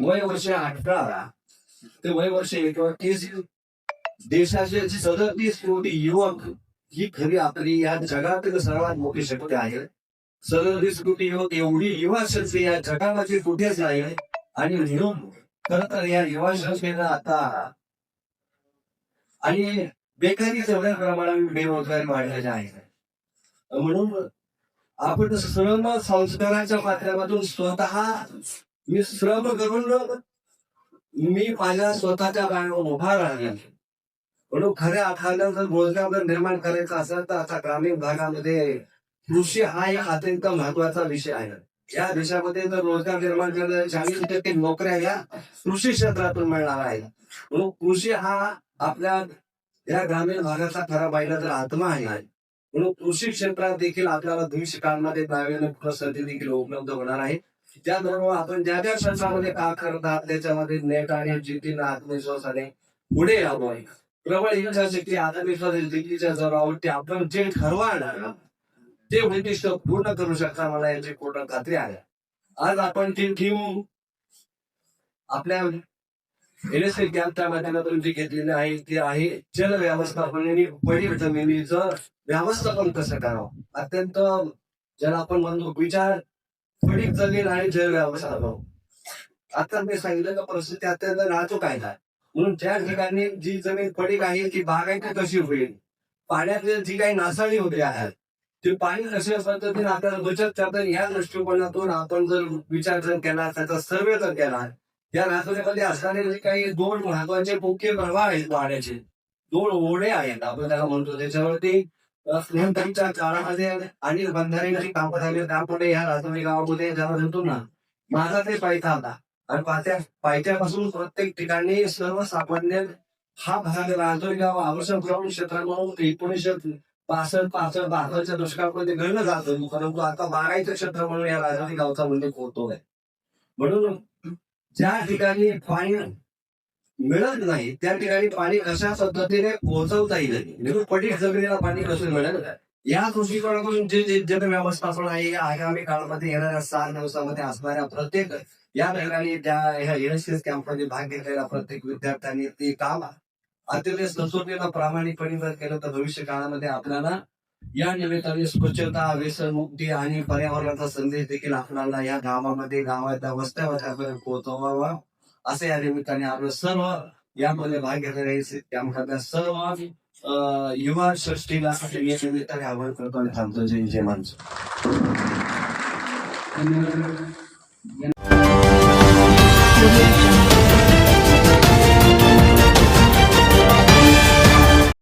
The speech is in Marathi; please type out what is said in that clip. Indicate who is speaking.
Speaker 1: वय वर्ष अठरा ते वय वर्ष तीस देशाचे सदतीस कोटी युवक ही खरी आपली या जगातील सर्वात मोठी शक्ती आहे. सदतीस कोटी युवक एवढी युवा शक्ती या जगामध्ये कुठेच नाही आणि म्हणून खर तर या युवा शक्तीनं आता आणि बेकारी तेवढ्या प्रमाणात बेरोजगारी वाढलेली आहे. म्हणून आपण श्रम संस्काराच्या माध्यमातून स्वतः मी श्रम करून मी माझ्या स्वतःच्या पायावर उभा राहणार म्हणून खऱ्या अर्थानं जर रोजगार निर्माण करायचा असेल तर आता ग्रामीण भागामध्ये कृषी हा एक अत्यंत महत्त्वाचा विषय आहे. या देशामध्ये जर रोजगार निर्माण करणाऱ्या चाळीस टक्के नोकऱ्या या कृषी क्षेत्रातून मिळणार आहेत. म्हणून कृषी हा आपल्या या ग्रामीण भागाचा खरा पाहिला तर आत्मा आहे. म्हणून कृषी क्षेत्रात देखील आपल्याला भविष्य काळामध्ये संधी देखील उपलब्ध होणार आहे. त्याबरोबर आपण ज्या ज्या क्षेत्रामध्ये काम करत आहात त्याच्यामध्ये नेट आणि जिद्दीनं आत्मविश्वासाने पुढे यावं. आहे प्रबळ इच्छाशक्ती आत्मविश्वास दिल्लीच्या जोरावर ते आपण जे ठरवणार ते उद्दिष्ट पूर्ण करू शकता मला याची पूर्ण खात्री आहे. आज आपण ती टीम आपल्या एनएसए कॅम्पच्या माध्यमातून जी घेतलेली आहे ती आहे जल व्यवस्थापन आणि पडीक जमिनीचं व्यवस्थापन कसं करावं? अत्यंत ज्याला आपण म्हणतो विचार पडीक जमीन आणि जल व्यवस्थापन आता मी सांगितलं का परिस्थिती अत्यंत राहतो कायदा म्हणून ज्या ठिकाणी जी जमीन पडीक आहे ती बागायती कशी होईल? पाण्यातली जी काही नासाडी होते आहे ते पाणी कशा पद्धतीने आपल्याला बचत करता या दृष्टिकोनातून आपण जर विचार जर केला त्याचा सर्वे जर केला या नागरिकांमध्ये असणारे जे काही दोन महत्त्वाचे मुख्य प्रवाह आहेत पाण्याचे. दोन ओढे आहेत आपण त्याला म्हणतो. त्याच्यावरती अ, काळामध्ये आणि बंधाऱ्यांची कामं झाली त्यामुळे या राजधानी गावामध्ये ज्याला म्हणतो ना. माझा ते पायथा होता. आणि पायथ्या पायथ्यापासून प्रत्येक ठिकाणी सर्वसामान्य हा भाग राजधानी गाव आवश्यक ग्राउंड क्षेत्र म्हणून एकोणीसशे पासष्ट पासष्ट बासष्टच्या दशकामध्ये गणलं जातं परंतु आता बारायचं क्षेत्र म्हणून या राजधानी गावचा उल्लेख होतोय. म्हणून ज्या ठिकाणी पाणी मिळत नाही. त्या ठिकाणी पाणी कशा पद्धतीने पोहोचवता येईल? म्हणजे जमिनीला पाणी कसं मिळेल? या दृष्टिकोनातून जे जे जल व्यवस्थापन आहे या आगामी काळामध्ये येणाऱ्या सहा दिवसामध्ये असणाऱ्या प्रत्येक या ठिकाणी त्या ह्या एनएसएस कॅम्पमध्ये भाग घेतलेल्या प्रत्येक विद्यार्थ्यांनी ते काम अतिशय सचोटीनं प्रामाणिकपणे जर केलं तर भविष्य काळामध्ये आपल्याला या निमित्ताने स्वच्छता व्यसनमुक्ती आणि पर्यावरणाचा संदेश देखील आपल्याला या गावामध्ये गावाच्या वस्त्या पोहोचवावा असं या निमित्ताने आपलं सर्व यामध्ये भाग घेतलेले त्यामध्ये सर्व अं, युवा सृष्टीला या निमित्ताने आवाहन करतो आणि थांबतो. जय जय माणसं